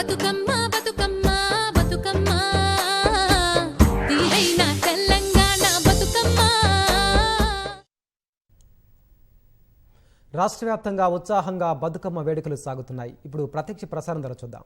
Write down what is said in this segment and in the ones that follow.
బతుకమ్మ బతుకమ్మ బతుకమ్మ. తెలంగాణ బతుకమ్మ. రాష్ట్ర వ్యాప్తంగా ఉత్సాహంగా బతుకమ్మ వేడుకలు సాగుతున్నాయి. ఇప్పుడు ప్రత్యక్ష ప్రసారం ధర చూద్దాం.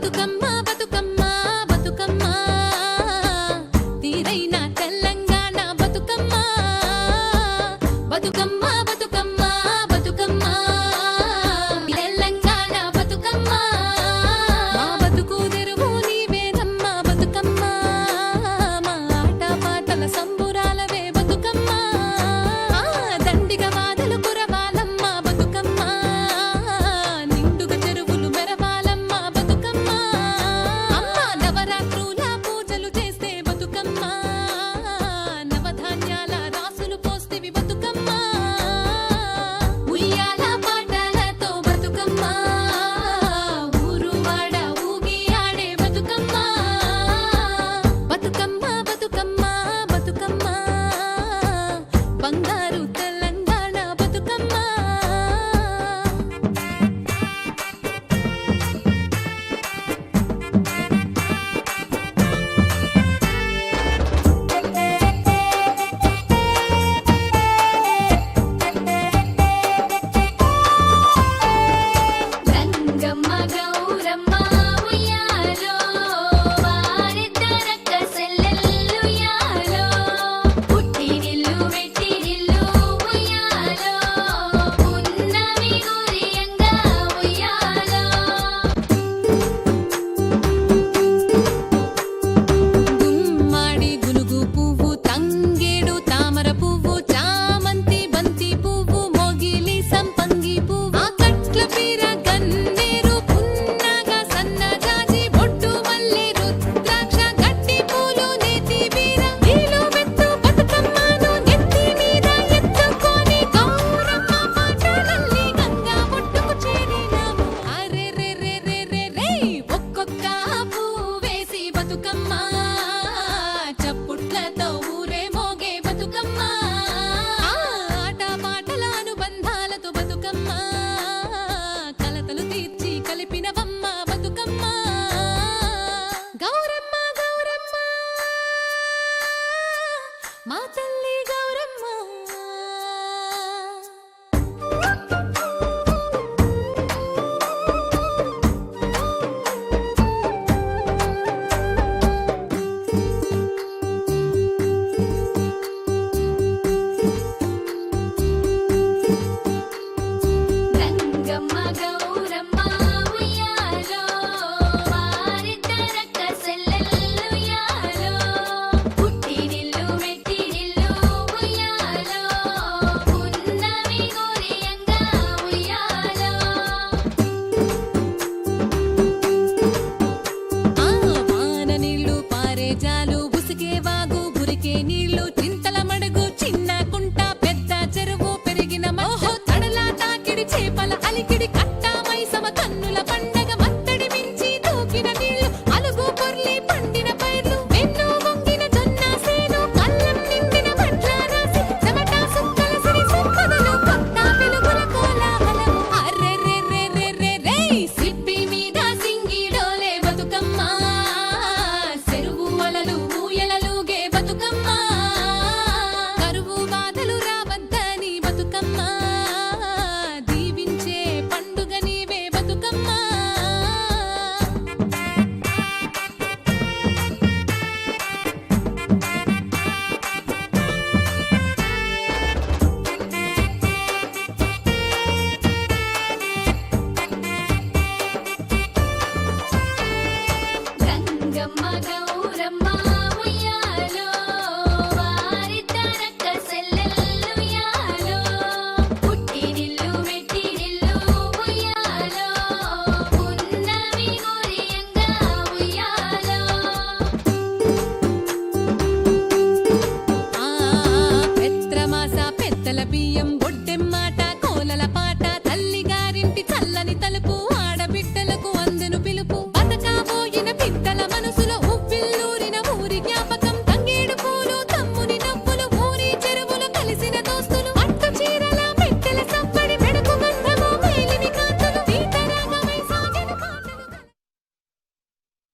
బతుకమ్మ No. బతుకమ్మా.